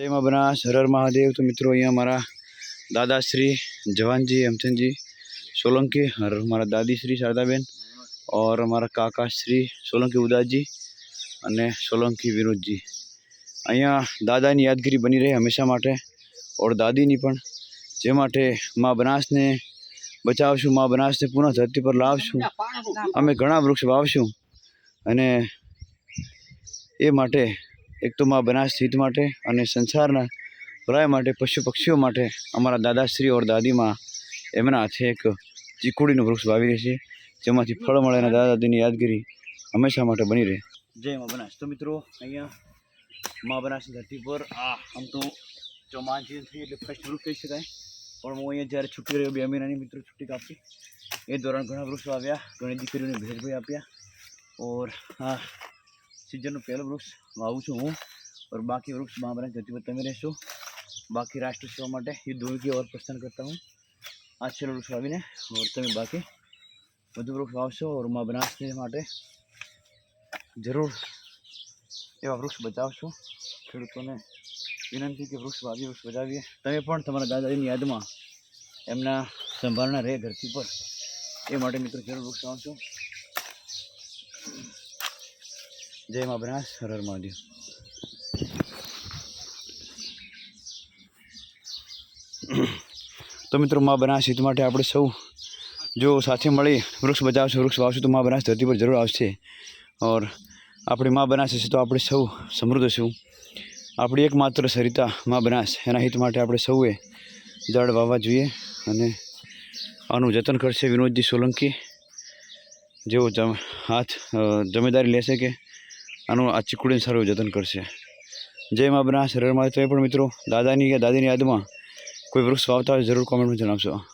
જય મા બનાસ, હર હર મહાદેવ. તો મિત્રો, અહીંયા મારા દાદાશ્રી જવાનજી, હેમચંદજી સોલંકી, હર મારા દાદીશ્રી શારદાબેન ઓર મારા કાકાશ્રી સોલંકી ઉદાસજી અને સોલંકી વિનોદજી. અહીંયા દાદાની યાદગીરી બની રહે હંમેશા માટે ઓર દાદીની પણ. જે માટે મા બનાસને બચાવશું, મા બનાસને પુનઃ ધરતી પર લાવશું. અમે ઘણા વૃક્ષ વાવશું અને એ માટે એક તો મા બનાસ હિત માટે અને સંસારના ભલાઈ માટે, પશુ પક્ષીઓ માટે અમારા દાદાશ્રી ઓર દાદીમાં એમના હાથે એક ચીકુડીનું વૃક્ષ વાવી રહી છે, જેમાંથી ફળ મળે અને દાદા દાદીની યાદગીરી હંમેશા માટે બની રહે. જય મા બનાસ. તો મિત્રો, અહીંયા મા બનાસની ધરતી પર, આ આમ તો ચોમાન થઈ એટલે ફર્સ્ટ વૃક્ષ કહી શકાય. પણ હું અહીંયા જ્યારે છૂટી રહ્યો, બે મહિનાની મિત્રો છૂટી કાપી. એ દોરાન ઘણા વૃક્ષો આવ્યા, ઘણી દીકરીઓને ભેટભાઈ આપ્યા. ઓર આ સિઝનનું પહેલું વૃક્ષ વાવું છું હું और बाकी वृक्ष महाबना धरती पर તમે રહેશો બાકી રાષ્ટ્ર સેવા માટે ये दोनों की ओर प्रस्थान करता हूँ આ છેલ્લો વૃક્ષ વાવીને ઓર તમે બાકી વધુ વૃક્ષ વાવશો ઓર મા બનાસને માટે જરૂર એવા વૃક્ષ બચાવશો ખેડૂતોને વિનંતી કે વૃક્ષ વાવીએ વૃક્ષ બચાવીએ તમે પણ તમારા દાદાજીની યાદમાં એમના સંભાળના રહે ધરતી પર એ માટે મિત્રો જરૂર વૃક્ષ વાવશો જય મા બનાસ હર હર મહાદેવ તો મિત્રો મા બનાસ હિત માટે આપણે સૌ જો સાથે મળી વૃક્ષ બચાવશું, વૃક્ષ વાવશું, તો મા બનાસ ધરતી પર જરૂર આવશે. ઓર આપણી મા બનાસ હશે તો આપણે સૌ સમૃદ્ધ હશું આપણી એકમાત્ર સરિતા મા બનાસ એના હિત માટે આપણે સૌએ ઝાડ વાવવા જોઈએ અને આનું જતન કરશે વિનોદજી સોલંકી. જેઓ હાથ જમેદારી લેશે કે આનું આ ચીકુડીને સારું જતન કરશે. જય મા બના શરીરમાં તો પણ મિત્રો, દાદાની કે દાદીની યાદમાં કોઈ વૃક્ષ વાવતા હોય જરૂર કોમેન્ટમાં જણાવશો.